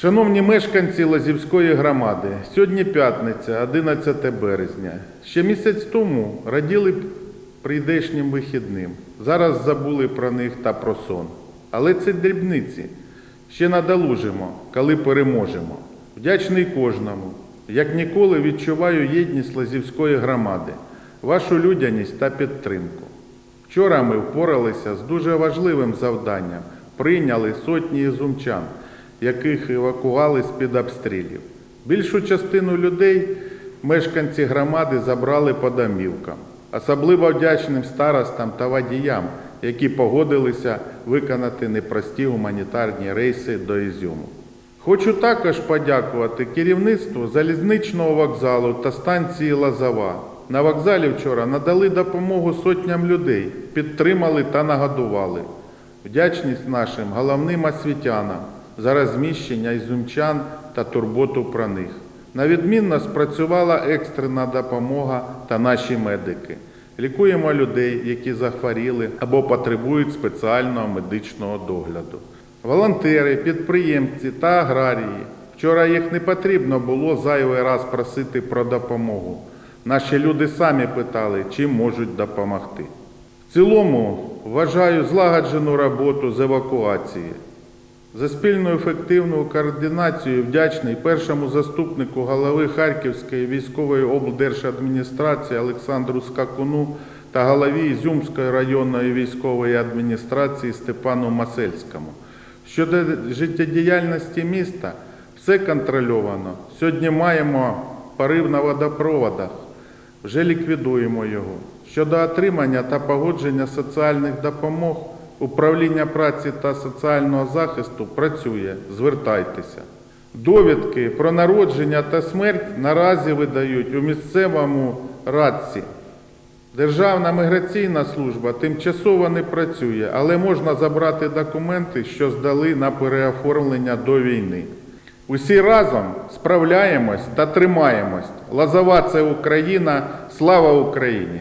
Шановні мешканці Лазівської громади, сьогодні п'ятниця, 11 березня. Ще місяць тому раділи прийдешнім вихідним. Зараз забули про них та про сон. Але це дрібниці. Ще надолужимо, коли переможемо. Вдячний кожному. Як ніколи відчуваю єдність Лазівської громади, вашу людяність та підтримку. Вчора ми впоралися з дуже важливим завданням. Прийняли сотні ізумчан, яких евакували з-під обстрілів. Більшу частину людей мешканці громади забрали по домівкам. Особливо вдячним старостам та водіям, які погодилися виконати непрості гуманітарні рейси до Ізюму. Хочу також подякувати керівництву залізничного вокзалу та станції Лазова. На вокзалі вчора надали допомогу сотням людей, підтримали та нагодували. Вдячність нашим головним освітянам за розміщення ізюмчан та турботу про них. Навідмінно спрацювала екстрена допомога та наші медики. Лікуємо людей, які захворіли або потребують спеціального медичного догляду. Волонтери, підприємці та аграрії. Вчора їх не потрібно було зайвий раз просити про допомогу. Наші люди самі питали, чим можуть допомогти. В цілому вважаю злагоджену роботу з евакуації. За спільну ефективну координацію вдячний першому заступнику голови Харківської військової облдержадміністрації Олександру Скакуну та голові Ізюмської районної військової адміністрації Степану Масельському. Щодо життєдіяльності міста, все контрольовано. Сьогодні маємо порив на водопроводах, вже ліквідуємо його. Щодо отримання та погодження соціальних допомог, управління праці та соціального захисту працює. Звертайтеся. Довідки про народження та смерть наразі видають у місцевому радці. Державна міграційна служба тимчасово не працює, але можна забрати документи, що здали на переоформлення до війни. Усі разом справляємось та тримаємось. Лазова це Україна. Слава Україні!